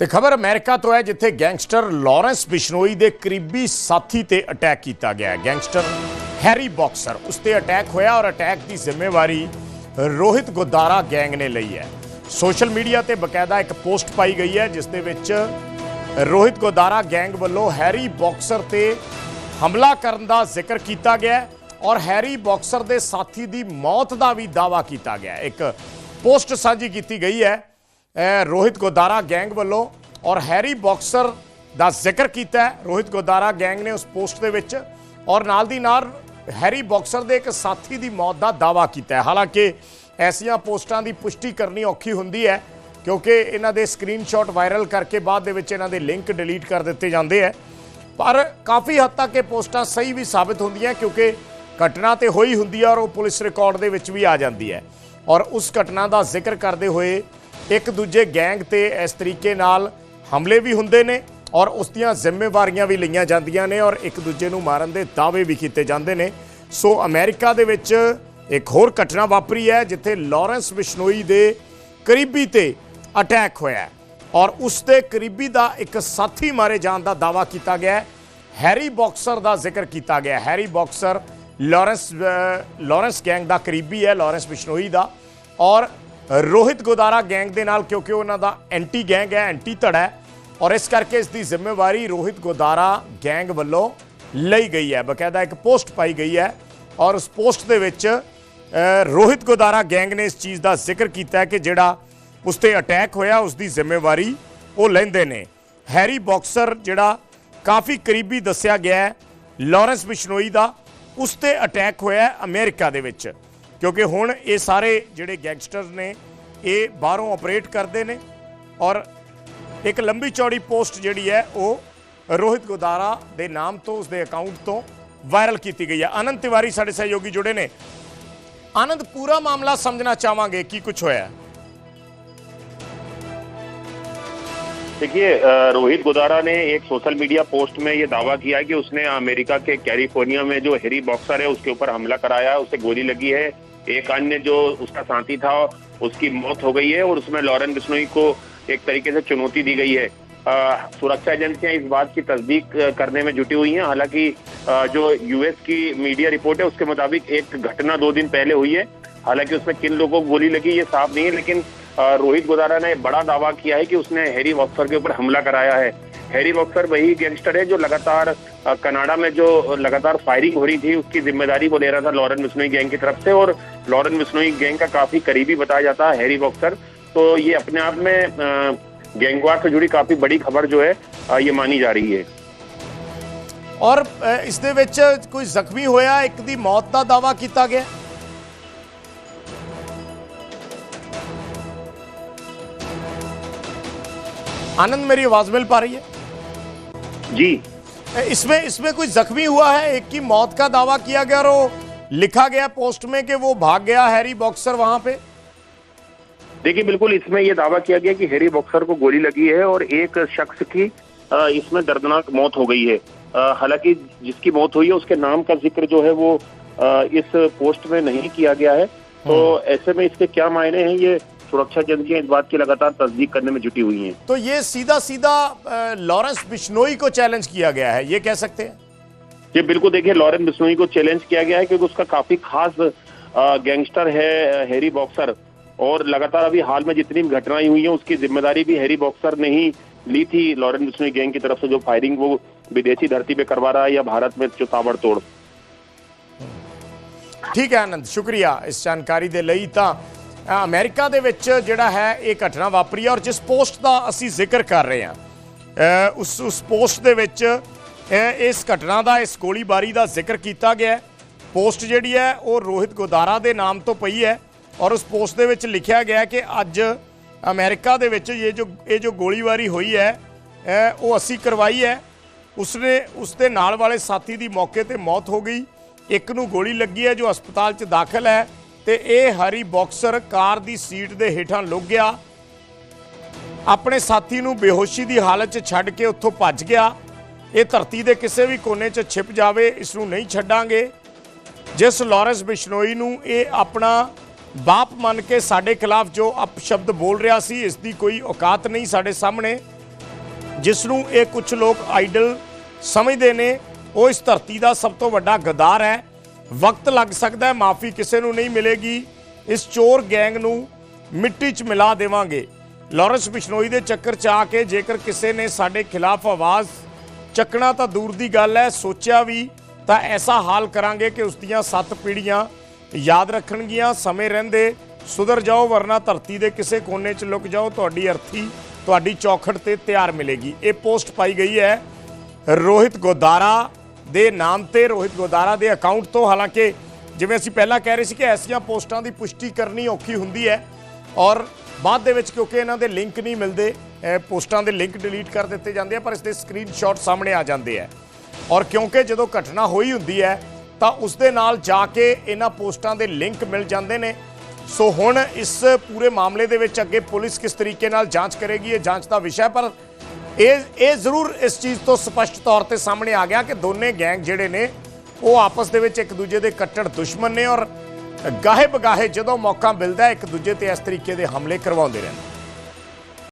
ਤੇ ਖਬਰ ਅਮਰੀਕਾ ਤੋਂ ਹੈ ਜਿੱਥੇ ਗੈਂਗਸਟਰ ਲਾਰੈਂਸ ਬਿਸ਼ਨੋਈ ਦੇ ਕਰੀਬੀ ਸਾਥੀ ਤੇ ਅਟੈਕ ਕੀਤਾ ਗਿਆ ਗੈਂਗਸਟਰ ਹੈਰੀ ਬਾਕਸਰ, ਉਸ ਤੇ ਅਟੈਕ ਹੋਇਆ ਔਰ ਅਟੈਕ ਦੀ ਜ਼ਿੰਮੇਵਾਰੀ ਰੋਹਿਤ ਗੋਦਾਰਾ ਗੈਂਗ ਨੇ ਲਈ ਹੈ। ਸੋਸ਼ਲ ਮੀਡੀਆ ਤੇ ਬਕਾਇਦਾ ਇੱਕ ਪੋਸਟ ਪਾਈ ਗਈ ਹੈ, ਜਿਸ ਦੇ ਵਿੱਚ ਰੋਹਿਤ ਗੋਦਾਰਾ ਗੈਂਗ ਵੱਲੋਂ ਹੈਰੀ ਬਾਕਸਰ ਤੇ ਹਮਲਾ ਕਰਨ ਦਾ ਜ਼ਿਕਰ ਕੀਤਾ ਗਿਆ ਔਰ ਹੈਰੀ ਬਾਕਸਰ ਦੇ ਸਾਥੀ ਦੀ ਮੌਤ ਦਾ ਵੀ ਦਾਅਵਾ ਕੀਤਾ ਗਿਆ ਇੱਕ ਪੋਸਟ ਸਾਂਝੀ ਕੀਤੀ ਗਈ ਹੈ ਰੋਹਿਤ ਗੋਦਾਰਾ ਗੈਂਗ ਵੱਲੋਂ ਔਰ ਹੈਰੀ ਬਾਕਸਰ ਦਾ ਜ਼ਿਕਰ ਕੀਤਾ ਹੈ। ਰੋਹਿਤ ਗੋਦਾਰਾ ਗੈਂਗ ਨੇ ਉਸ ਪੋਸਟ ਦੇ ਵਿੱਚ ਔਰ ਨਾਲ ਦੀ ਨਾਲ ਹੈਰੀ ਬਾਕਸਰ ਦੇ ਇੱਕ ਸਾਥੀ ਦੀ ਮੌਤ ਦਾ ਦਾਅਵਾ ਕੀਤਾ ਹੈ। ਹਾਲਾਂਕਿ ਐਸੀਆਂ ਪੋਸਟਾਂ ਦੀ ਪੁਸ਼ਟੀ ਕਰਨੀ ਔਖੀ ਹੁੰਦੀ ਹੈ ਕਿਉਂਕਿ ਇਹਨਾਂ ਦੇ ਸਕਰੀਨਸ਼ਾਟ ਵਾਇਰਲ ਕਰਕੇ ਬਾਅਦ ਦੇ ਵਿੱਚ ਇਹਨਾਂ ਦੇ ਲਿੰਕ ਡਿਲੀਟ ਕਰ ਦਿੱਤੇ ਜਾਂਦੇ ਹੈ। ਪਰ ਕਾਫੀ ਹੱਦ ਤੱਕ ਇਹ ਪੋਸਟਾਂ ਸਹੀ ਵੀ ਸਾਬਤ ਹੁੰਦੀਆਂ ਕਿਉਂਕਿ ਘਟਨਾ ਤੇ ਹੋਈ ਹੁੰਦੀ ਹੈ ਔਰ ਉਹ ਪੁਲਿਸ ਰਿਕਾਰਡ ਦੇ ਵਿੱਚ ਵੀ ਆ ਜਾਂਦੀ ਹੈ। ਔਰ ਉਸ ਘਟਨਾ ਦਾ ਜ਼ਿਕਰ ਕਰਦੇ ਹੋਏ ਇੱਕ ਦੂਜੇ ਗੈਂਗ ਤੇ ਇਸ ਤਰੀਕੇ ਨਾਲ ਹਮਲੇ ਵੀ ਹੁੰਦੇ ਨੇ ਔਰ ਉਸ ਦੀਆਂ ਜ਼ਿੰਮੇਵਾਰੀਆਂ ਵੀ ਲਈਆਂ ਜਾਂਦੀਆਂ ਨੇ ਔਰ ਇੱਕ ਦੂਜੇ ਨੂੰ ਮਾਰਨ ਦੇ ਦਾਅਵੇ ਵੀ ਕੀਤੇ ਜਾਂਦੇ ਨੇ। ਸੋ ਅਮਰੀਕਾ ਦੇ ਵਿੱਚ ਇੱਕ ਹੋਰ ਘਟਨਾ ਵਾਪਰੀ ਹੈ ਜਿੱਥੇ ਲਾਰੈਂਸ ਬਿਸ਼ਨੋਈ ਦੇ ਕਰੀਬੀ ਤੇ ਅਟੈਕ ਹੋਇਆ ਔਰ ਉਸ ਦੇ ਕਰੀਬੀ ਦਾ ਇੱਕ ਸਾਥੀ ਮਾਰੇ ਜਾਣ ਦਾ ਦਾਅਵਾ ਕੀਤਾ ਗਿਆ ਹੈ। ਹੈਰੀ ਬਾਕਸਰ ਦਾ ਜ਼ਿਕਰ ਕੀਤਾ ਗਿਆ ਹੈਰੀ ਬਾਕਸਰ ਲਾਰੈਂਸ ਅਹ, ਲਾਰੈਂਸ ਗੈਂਗ ਦਾ ਕਰੀਬੀ ਹੈ ਲਾਰੈਂਸ ਬਿਸ਼ਨੋਈ ਦਾ ਔਰ ਰੋਹਿਤ ਗੋਦਾਰਾ ਗੈਂਗ ਦੇ ਨਾਲ, ਕਿਉਂਕਿ ਉਹਨਾਂ ਦਾ ਐਂਟੀ ਗੈਂਗ ਹੈ, ਐਂਟੀ ਧੜਾ ਹੈ, ਔਰ ਇਸ ਕਰਕੇ ਇਸ ਦੀ ਜ਼ਿੰਮੇਵਾਰੀ ਰੋਹਿਤ ਗੋਦਾਰਾ ਗੈਂਗ ਵੱਲੋਂ ਲਈ ਗਈ ਹੈ। ਬਕਾਇਦਾ ਇੱਕ ਪੋਸਟ ਪਾਈ ਗਈ ਹੈ, ਔਰ ਉਸ ਪੋਸਟ ਦੇ ਵਿੱਚ ਰੋਹਿਤ ਗੋਦਾਰਾ ਗੈਂਗ ਨੇ ਇਸ ਚੀਜ਼ ਦਾ ਜ਼ਿਕਰ ਕੀਤਾ ਕਿ ਜਿਹੜਾ ਉਸ ਤੇ ਅਟੈਕ ਹੋਇਆ, ਉਸ ਦੀ ਜ਼ਿੰਮੇਵਾਰੀ ਉਹ ਲੈਂਦੇ ਨੇ। ਹੈਰੀ ਬਾਕਸਰ, ਜਿਹੜਾ ਕਾਫੀ ਕਰੀਬੀ ਦੱਸਿਆ ਗਿਆ ਹੈ, ਲਾਰੈਂਸ ਬਿਸ਼ਨੋਈ ਦਾ, ਉਸ ਤੇ ਅਟੈਕ ਹੋਇਆ ਹੈ ਅਮਰੀਕਾ ਦੇ ਵਿੱਚ। ਕਿਉਂਕਿ ਹੁਣ ਇਹ ਸਾਰੇ ਜਿਹੜੇ ਗੈਂਗਸਟਰਸ ਨੇ ਇਹ ਬਾਹਰੋਂ ਆਪਰੇਟ ਕਰਦੇ ਨੇ ਔਰ ਇੱਕ ਲੰਬੀ ਚੌੜੀ ਪੋਸਟ ਜਿਹੜੀ ਹੈ ਉਹ ਰੋਹਿਤ ਗੋਦਾਰਾ ਦੇ ਨਾਮ ਤੋਂ ਉਸਦੇ ਅਕਾਊਂਟ ਤੋਂ ਵਾਇਰਲ ਕੀਤੀ ਗਈ ਹੈ ਆਨੰਦ ਤਿਵਾਰੀ ਸਾਡੇ ਸਹਿਯੋਗੀ ਜੁੜੇ ਨੇ ਆਨੰਦ ਪੂਰਾ ਮਾਮਲਾ ਸਮਝਣਾ ਚਾਹਾਂਗੇ ਕੀ ਕੁਝ ਹੋਇਆ ਹੈ देखिए अ, रोहित गोदारा ने एक सोशल मीडिया पोस्ट में ये दावा किया है कि उसने अमेरिका के कैलिफोर्निया में जो हेरी बॉक्सर है उसके ऊपर हमला कराया है उसे गोली लगी है एक अन्य जो उसका साथी था, उसकी मौत हो गई है और उसमें लॉरेन बिश्नोई को एक तरीके से चुनौती दी गई है। सुरक्षा एजेंसियाँ इस बात की तस्दीक करने में जुटी हुई हैं। हालाँकि जो यूएस की मीडिया रिपोर्ट है, उसके मुताबिक एक घटना दो दिन पहले हुई है। हालाँकि उसमें किन लोगों को गोली लगी, ये साफ़ नहीं है, लेकिन रोहित गोदारा ने बड़ा दावा किया है कि उसने हैरी बॉक्सर के ऊपर हमला कराया है। हैरी बॉक्सर वही गैंगस्टर है जो लगातार कनाडा में जो लगातार फायरिंग हो रही थी, उसकी ज़िम्मेदारी वो ले रहा था लॉरेन बिश्नोई गैंग की तरफ़ से। और लॉरेन बिश्नोई गैंग का काफी करीबी बताया जाता है हैरी बॉक्सर तो ये अपने आप में अ, गैंगवार से जुड़ी काफी बड़ी खबर जो है अ, ये मानी जा रही है ਔਰ ਅ, ਇਸ ਦੇ ਵਿੱਚ ਕੋਈ ਜ਼ਖਮੀ ਹੋਇਆ ਇੱਕ ਦੀ ਮੌਤ ਦਾ ਦਾਵਾ ਕੀਤਾ ਗਿਆ आनंद मेरी आवाज मिल पा रही है जी अ, इसमें इसमें कोई जख्मी हुआ है एक की मौत का दावा किया गया और वो लिखा गया पोस्ट में कि वो भाग गया हैरी बॉक्सर वहाँ पे? देखिए बिल्कुल इसमें ये दावा किया गया कि हैरी बॉक्सर को गोली लगी है और एक शख्स की इसमें दर्दनाक मौत हो गई है। हालाँकि जिसकी मौत हुई है उसके नाम का ज़िक्र जो है वो इस पोस्ट में नहीं किया गया है। तो ऐसे में इसके क्या मायने हैं? ये सुरक्षा एजेंसियाँ इस बात की लगातार तस्दीक करने में जुटी हुई हैं। तो ये सीधा सीधा लॉरेंस बिश्नोई को चैलेंज किया गया है ये कह सकते हैं? ये बिल्कुल देखिए लॉरेन बिश्नोई को चैलेंज किया गया है क्योंकि उसका काफी खास अ, गैंगस्टर है अ, हैरी बॉक्सर और लगातार अभी हाल में जितनी भी घटनाएं हुई हैं उसकी जिम्मेदारी भी हैरी बॉक्सर ने ही ली थी लॉरेन बिश्नोई गैंग की तरफ से जो फायरिंग वो विदेशी धरती पे करवा रहा है या भारत में जो ताबड़तोड़ ਠੀਕ ਹੈ ਆਨੰਦ ਸ਼ੁਕਰੀਆ ਇਸ ਜਾਣਕਾਰੀ ਦੇ ਲਈ ਤਾਂ ਅ, ਅਮਰੀਕਾ ਦੇ ਵਿੱਚ ਜਿਹੜਾ ਹੈ ਇਹ ਘਟਨਾ ਵਾਪਰੀ ਹੈ ਔਰ ਜਿਸ ਪੋਸਟ ਦਾ ਅਸੀਂ ਜ਼ਿਕਰ ਕਰ ਰਹੇ ਹਾਂ ਅ, ਉਸ ਉਸ ਪੋਸਟ ਦੇ ਵਿੱਚ ਅ, ਇਸ ਘਟਨਾ ਦਾ, ਇਸ ਗੋਲੀਬਾਰੀ ਦਾ ਜ਼ਿਕਰ ਕੀਤਾ ਗਿਆ ਪੋਸਟ ਜਿਹੜੀ ਹੈ, ਉਹ ਰੋਹਿਤ ਗੋਦਾਰਾ ਦੇ ਨਾਮ ਤੋਂ ਪਈ ਹੈ ਔਰ ਉਸ ਪੋਸਟ ਦੇ ਵਿੱਚ ਲਿਖਿਆ ਗਿਆ ਕਿ ਅੱਜ ਅਮਰੀਕਾ ਦੇ ਵਿੱਚ ਇਹ ਜੋ ਇਹ ਜੋ ਗੋਲੀਬਾਰੀ ਹੋਈ ਹੈ ਉਹ ਅਸੀਂ ਕਰਵਾਈ ਹੈ। ਉਸਨੇ ਉਸਦੇ ਨਾਲ ਵਾਲੇ ਸਾਥੀ ਦੀ ਮੌਕੇ ਤੇ ਮੌਤ ਹੋ ਗਈ। ਇੱਕ ਨੂੰ ਗੋਲੀ ਲੱਗੀ ਹੈ ਜੋ ਹਸਪਤਾਲ 'ਚ ਦਾਖਲ ਹੈ ਤੇ ਇਹ ਹਰੀ ਬਾਕਸਰ ਕਾਰ ਦੀ ਸੀਟ ਦੇ ਹੇਠਾਂ ਲੁੱਗ ਗਿਆ। ਆਪਣੇ ਸਾਥੀ ਨੂੰ ਬੇਹੋਸ਼ੀ ਦੀ ਹਾਲਤ 'ਚ ਛੱਡ ਕੇ ਉੱਥੋਂ ਭੱਜ ਗਿਆ। ਇਹ ਧਰਤੀ ਦੇ ਕਿਸੇ ਵੀ ਕੋਨੇ 'ਚ ਛਿਪ ਜਾਵੇ ਇਸ ਨੂੰ ਨਹੀਂ ਛੱਡਾਂਗੇ। ਜਿਸ ਲਾਰੈਂਸ ਬਿਸ਼ਨੋਈ ਨੂੰ ਇਹ ਆਪਣਾ ਬਾਪ ਮੰਨ ਕੇ ਸਾਡੇ ਖਿਲਾਫ ਜੋ ਅਪਸ਼ਬਦ ਬੋਲ ਰਿਹਾ ਸੀ, ਇਸ ਦੀ ਕੋਈ ਔਕਾਤ ਨਹੀਂ ਸਾਡੇ ਸਾਹਮਣੇ। ਜਿਸ ਨੂੰ ਇਹ ਕੁਝ ਲੋਕ ਆਈਡਲ ਸਮਝਦੇ ਨੇ, ਉਹ ਇਸ ਧਰਤੀ ਦਾ ਸਭ ਤੋਂ ਵੱਡਾ ਗਦਾਰ ਹੈ। ਵਕਤ ਲੱਗ ਸਕਦਾ ਹੈ, ਮਾਫੀ ਕਿਸੇ ਨੂੰ ਨਹੀਂ ਮਿਲੇਗੀ। ਇਸ ਚੋਰ ਗੈਂਗ ਨੂੰ ਮਿੱਟੀ 'ਚ ਮਿਲਾ ਦੇਵਾਂਗੇ। ਲਾਰੈਂਸ ਬਿਸ਼ਨੋਈ ਦੇ ਚੱਕਰ 'ਚ ਆ ਕੇ ਜੇਕਰ ਕਿਸੇ ਨੇ ਸਾਡੇ ਖਿਲਾਫ ਆਵਾਜ਼ ਚੱਕਣਾ ਤਾਂ ਦੂਰ ਦੀ ਗੱਲ ਹੈ, ਸੋਚਿਆ ਵੀ ਤਾਂ ਐਸਾ ਹਾਲ ਕਰਾਂਗੇ ਕਿ ਉਸ ਦੀਆਂ ਸੱਤ ਪੀੜ੍ਹੀਆਂ ਯਾਦ ਰੱਖਣਗੀਆਂ, ਸਮੇਂ ਰਹਿੰਦੇ, ਸੁਧਰ ਜਾਓ ਵਰਨਾ ਧਰਤੀ ਦੇ ਕਿਸੇ ਕੋਨੇ 'ਚ ਲੁਕ ਜਾਓ, ਤੁਹਾਡੀ ਅਰਥੀ, ਤੁਹਾਡੀ ਚੌਖੜ ਤੇ ਤਿਆਰ ਮਿਲੇਗੀ। ਇਹ ਪੋਸਟ ਪਾਈ ਗਈ ਹੈ ਰੋਹਿਤ ਗੋਦਾਰਾ ਦੇ ਨਾਮ ਤੇ, ਰੋਹਿਤ ਗੋਦਾਰਾ ਦੇ ਅਕਾਊਂਟ ਤੋਂ। ਹਾਲਾਂਕਿ ਜਿਵੇਂ ਅਸੀਂ ਪਹਿਲਾਂ ਕਹਿ ਰਹੇ ਸੀ ਕਿ ਐਸੀਆਂ ਪੋਸਟਾਂ ਦੀ ਪੁਸ਼ਟੀ ਕਰਨੀ ਔਖੀ ਹੁੰਦੀ ਹੈ ਔਰ ਬਾਅਦ ਦੇ ਵਿੱਚ ਕਿਉਂਕਿ ਇਹਨਾਂ ਦੇ ਲਿੰਕ ਨਹੀਂ ਮਿਲਦੇ ਪੋਸਟਾਂ ਦੇ ਲਿੰਕ ਡਿਲੀਟ ਕਰ ਦਿੱਤੇ ਜਾਂਦੇ ਆ, ਪਰ ਇਸ ਦੇ ਸਕਰੀਨਸ਼ਾਟ ਸਾਹਮਣੇ ਆ ਜਾਂਦੇ ਆ। ਔਰ ਕਿਉਂਕਿ ਜਦੋਂ ਘਟਨਾ ਹੋਈ ਹੁੰਦੀ ਹੈ, ਤਾਂ ਉਸ ਦੇ ਨਾਲ ਜਾ ਕੇ ਇਹਨਾਂ ਪੋਸਟਾਂ ਦੇ ਲਿੰਕ ਮਿਲ ਜਾਂਦੇ ਨੇ। ਸੋ ਹੁਣ ਇਸ ਪੂਰੇ ਮਾਮਲੇ ਦੇ ਵਿੱਚ ਅੱਗੇ ਪੁਲਿਸ ਕਿਸ ਤਰੀਕੇ ਨਾਲ ਜਾਂਚ ਕਰੇਗੀ, ਇਹ ਜਾਂਚ ਦਾ ਵਿਸ਼ਾ ਪਰ ਇਹ ਇਹ ਜ਼ਰੂਰ ਇਸ ਚੀਜ਼ ਤੋਂ ਸਪਸ਼ਟ ਤੌਰ ਤੇ ਸਾਹਮਣੇ ਆ ਗਿਆ ਕਿ ਦੋਨੇ ਗੈਂਗ ਜਿਹੜੇ ਨੇ, ਉਹ ਆਪਸ ਦੇ ਵਿੱਚ ਇੱਕ ਦੂਜੇ ਦੇ ਕੱਟੜ ਦੁਸ਼ਮਣ ਨੇ ਔਰ ਗਾਹੇ ਬਗਾਹੇ ਜਦੋਂ ਮੌਕਾ ਮਿਲਦਾ ਇੱਕ ਦੂਜੇ ਤੇ ਇਸ ਤਰੀਕੇ ਦੇ ਹਮਲੇ ਕਰਵਾਉਂਦੇ ਰਹਿੰਦੇ।